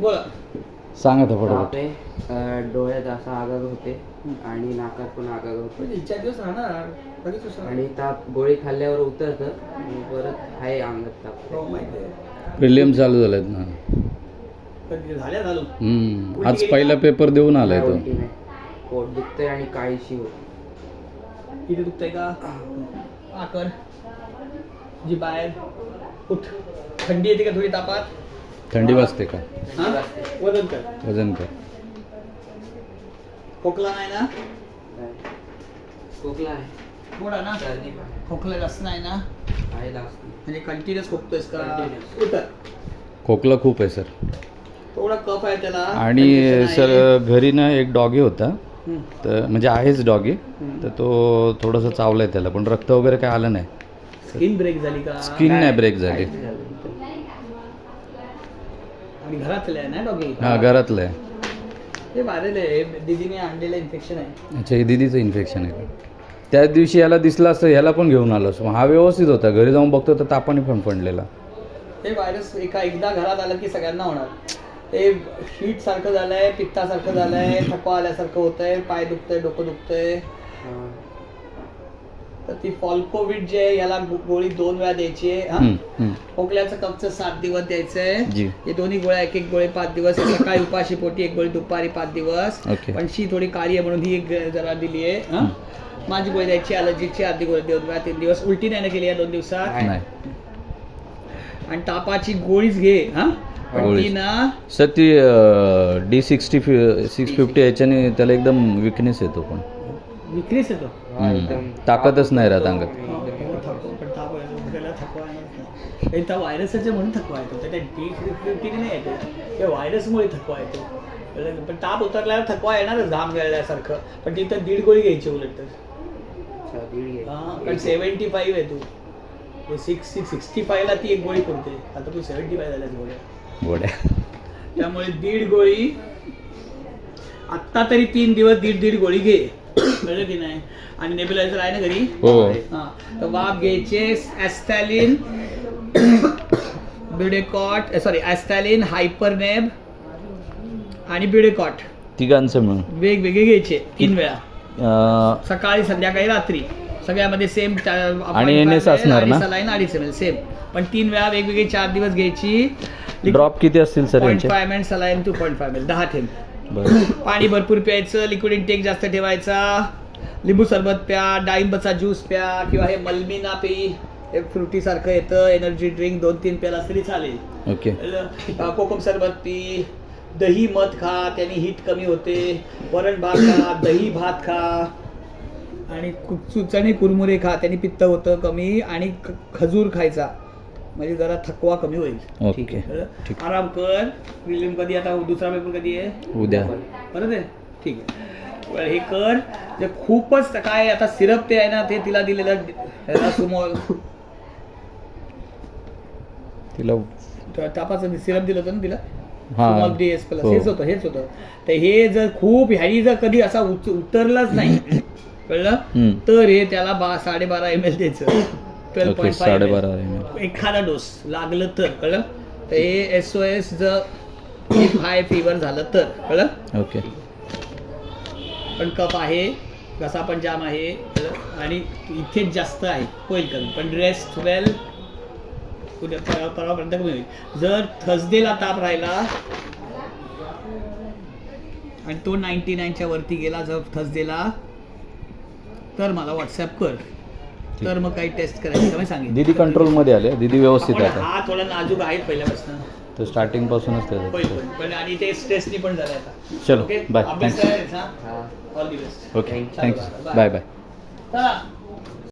बोला. सांगा तर फटाफट ताप आहे अं, डोळ्यात असं आगाग होते आणि नाकात पण आगाग होते. म्हणजे चार दिवस राहणार. आणि ताप गोळी खाल्ल्यावर उतरतं आणि परत आहे अंगात ताप हो माहिती आहे. प्रिलियम चालू झालेत ना. कधी झाल्या झालं हम्म. आज पहिला पेपर देऊन आलाय तो. उलटी नाही. पोट दुखतंय आणि काळीशी होती. इथे दुखतंय का? आकर जी बाहेर. उठ. थंडी येते का थोडी तापात? थंडी वाजते का? हा? वजन कर वजन कर खोकला नाही ना? खोकला आहे. थोडा ना? सर्दी पण. आहे. खोकला जास्त नाही ना? आहे जास्त. म्हणजे कंटिन्युअस खोकतोयस का? Continuous. उतर. खोकला खूप आहे सर. थोडा कफ आहे त्याला. आणि सर. घरी ना एक डॉगी होता. हम्म. तर म्हणजे आहेच डॉगी. तर तो थोडंसं चावलाय त्याला. पण रक्त वगैरे काय आलं नाही. स्किन ब्रेक झाली का? स्किन नाही ब्रेक झाली. आणि घरातले आहे ना डॉगी? हा घरातलं आहे. हे बाहेर आहे. दीदीने आणलेलं इन्फेक्शन आहे. अच्छा हे दिदीचं इन्फेक्शन आहे का? त्या दिवशी याला दिसलं असतं याला पण घेऊन आलो असतो. हा व्यवस्थित होता. घरी जाऊन बघतो तर तापाने फणफणलेला हे व्हायरस एका एकदा घरात आलं की सगळ्यांना होणार. ते शीट सारखं झालंय पित्तासारखं झालंय थकवा आल्यासारखं होतंय पाय दुखतंय डोकं दुखतंय. हा. तर ती फॉल्कोविड जे आहे याला गोळी दोन वेळा द्यायची आहे हा? खोकल्याचं कपचं सात दिवस द्यायचंय जी. हे दोन्ही गोळ्या एक एक गोळी पाच दिवस सकाळी उपाशी पोटी एक गोळी दुपारी पाच दिवस. ओके. पण शी थोडी काळी आहे म्हणून ही एक जरा दिली आहे हा? माझी गोळी द्यायची अलर्जीची अर्धी गोळी दोन वेळा तीन दिवस. उलटी नाही केली या दोन दिवसात? आणि तापाची गोळीच घे हा. सर ती डी सिक्स्टी सिक्स फिफ्टी याच्याने त्याला एकदम विकनेस येतो पण. विक्रीच येतो. हम्म. ताकदच नाही राहत अंगात. हो, थकवा पण ताप आहे, त्याला थकवा येणार नाही. हे त्या व्हायरसच्या म्हणून थकवा येतो. त्याच्या डी फिफ्टीने नाही येतो. त्या व्हायरसमुळे थकवा येतो. कळलं? पण ताप उतरल्यावर थकवा येणारच घाम गळल्यासारखं. पण तिथं दीड गोळी घ्यायची उलट तर. अच्छा, दीड घे. हा, कारण सेव्हन्टी फाईव्ह आहे तू. सिक्स सिक्स सिक्स्टी फायला ती एक गोळी पुरते. आता तू सेव्हन्टी फाय झाल्यास गोळ्या. गोड्या त्यामुळे दीड गोळी आत्ता तरी तीन दिवस दीड दीड गोळी घे. कळलं की नाही? आणि नेब्युलायझर आहे ना घरी? हो. हा. तर वाफ घ्यायचे ॲस्थॅलिन बिडेकॉट सॉरी ॲस्थॅलिन हायपरनेब आणि बिडेकॉट तिघांचं मिळून. वेगवेगळे घ्यायचे तीन वेळा. अं, सकाळी संध्याकाळी रात्री. सगळ्यामध्ये सेम आणि NS असणार ना? सलाईन अडीच एम सेम पण तीन वेळा वेगवेगळे चार दिवस घ्यायची. ड्रॉप किती असतील सर पॉईंट यांचे? Five M L saline two point five M L दहा थेंब पाणी भरपूर प्यायचं लिक्विड इनटेक जास्त ठेवायचा. लिंबू सरबत प्या डाळिंबाचा ज्यूस प्या किंवा हे मलमिना पी हे फ्रुटी सारखं येतं एनर्जी ड्रिंक दोन तीन प्याला तरी चालेल. ओके. कोकम सरबत पी दही मध खा त्याने हीट कमी होते. वरण भात खा दही भात खा. आणि चणे कुरमुरे खा त्याने पित्त होतं कमी आणि खजूर खायचा. म्हणजे जरा थकवा कमी होईल. ओके? ठीक. आराम कर. प्रिलिम कधी आता दुसरा पेपर कधी आहे? उद्या. परत आहे ठीक आहे. बरं, हे कर. जे खूपच काय आता सिरप ते आहे ना ते तिला दिलेलं ह्याला सुमोल तिला तापाचं सिरप दिलं होतं ना तिला? हा. हो. हेच होतं हेच होतं. तर हे जर खूप ह्यानी जर कधी असा उच- उतरलाच नाही कळलं? हम्म. तर हे त्याला बा साडेबारा एम एल द्यायचं. ट्वेल्व पॉईंट एखादा डोस लागलं तर कळलं? तर हे एस ओ एस जर हाय फिवर झालं तर कळलं? ओके पण कप आहे घसा पण जाम आहे? आणि इथेच जास्त आहे होईल कमी. पण रेस्ट वेल उद्या परवा परवापर्यंत कमी होईल. जर थर्सडेला ताप राहिला आणि तो नाईन्टी नाईनच्या वरती गेला जर थर्सडेला तर मला व्हॉट्सअप कर. तर मग काही टेस्ट करायचं तर मी सांगेन. दीदी कंट्रोलमध्ये आले. दीदी व्यवस्थित आपण आहे आता. हा थोडा नाजूक आहे पहिल्यापासून. तर स्टार्टिंग पासूनच होईल होईल पण आणि ते स्ट्रेसनी पण झालं आता. चलो बाय अभ्यास थँक्स करायचा. All the best okay. Thanks bye bye